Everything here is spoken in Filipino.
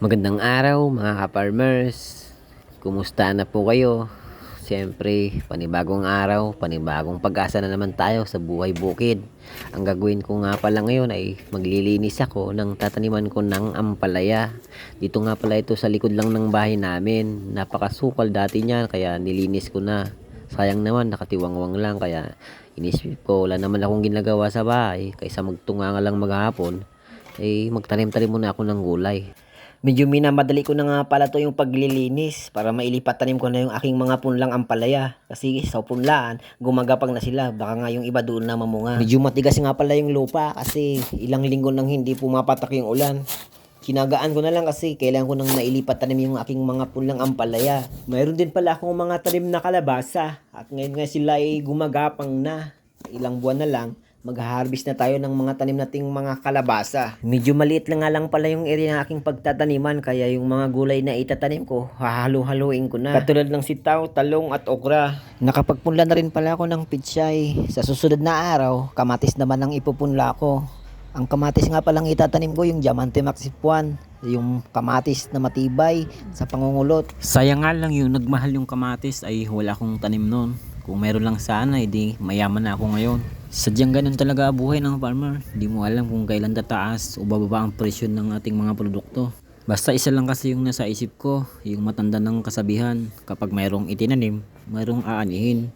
Magandang araw mga ka-farmers. Kumusta na po kayo? Siyempre, panibagong araw, panibagong pag-asa na naman tayo sa buhay bukid. Ang gagawin ko nga pala ngayon ay maglilinis ako ng tataniman ko ng ampalaya. Dito nga pala ito sa likod lang ng bahay namin. Napakasukal dati niyan kaya nilinis ko na. Sayang naman, nakatiwangwang lang kaya inisip ko wala naman akong ginagawa sa bahay. Kaysa magtunga nga lang maghapon, eh magtanim-tanim muna ako ng gulay. Medyo minamadali ko na nga pala to yung paglilinis para mailipat tanim ko na yung aking mga punlang ampalaya. Kasi sa punlaan, gumagapang na sila. Baka nga yung iba doon na mamunga. Medyo matigas nga pala yung lupa kasi ilang linggo nang hindi pumapatak yung ulan. Kinagaan ko na lang kasi kailangan ko nang mailipat tanim yung aking mga punlang ampalaya. Mayroon din pala akong mga tanim na kalabasa at ngayon nga sila ay gumagapang na. Ilang buwan na lang, mag-harvest na tayo ng mga tanim nating mga kalabasa. Medyo maliit lang nga lang pala yung area ng aking pagtataniman kaya yung mga gulay na itatanim ko, hahalo-haloin ko na. Katulad ng sitaw, talong at okra. Nakapagpunla na rin pala ako ng pitsay. Sa susunod na araw, kamatis naman ang ipupunla ko. Ang kamatis nga palang itatanim ko yung Diamante Maxipuan, yung kamatis na matibay sa pangungulot. Sayang nga lang yung nagmahal yung kamatis ay wala akong tanim noon. Kung meron lang sana, edi mayaman na ako ngayon. Sadyang ganun talaga buhay ng farmer. Di mo alam kung kailan tataas o bababa ang presyo ng ating mga produkto. Basta isa lang kasi yung nasa isip ko, yung matanda ng kasabihan, kapag mayroong itinanim, mayroong aanihin.